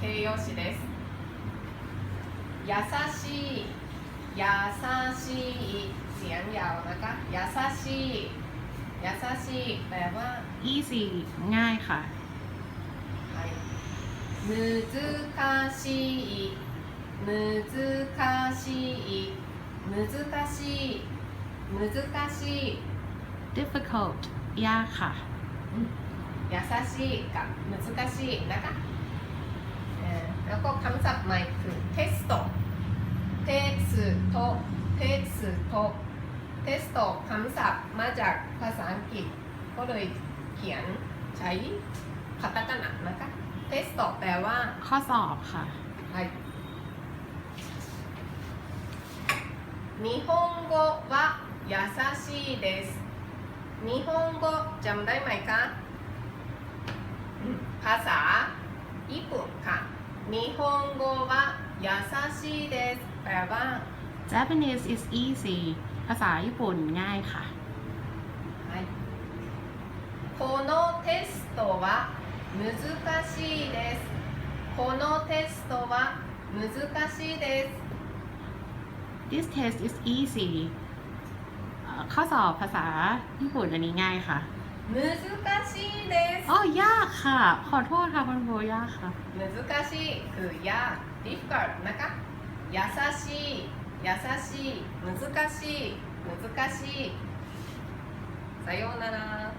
形容詞です優しい優しいเสียงยาวนะคะ優しい優しいแปลว่า easy ง่ายค่ะ はい難しい難しい難しい難しい difficult ยากค่ะ 優しいกับ難しいนะคะเอ่อ แล้วก็คำศัพท์ใหม่คือ test test เทสโทเทสโตคำศัพท์มาจากภาษาอังกฤษ ก็เลยเขียนใช้คาตากานะนะคะเทสโตแปลว่า ข้อสอบค่ะนิฮงโกวะยาซาชิเดสนิฮงโกจำได้ไหมคะ ภาษา ค่ะ日本語は優しいですแปลว่า Japanese is easy ภาษาญี่ปุ่นง่ายค่ะ はいこのテストは難しいですこのテストは難しいです This test is easy เอ่อข้อสอบภาษาญี่ปุ่นอันนี้ง่ายค่ะ 難しいです อ๋อยากค่ะ ขอโทษค่ะคุณโบยากค่ะ 難しいคือยาก difficult นะคะ優しい優しい難しい難しいさようなら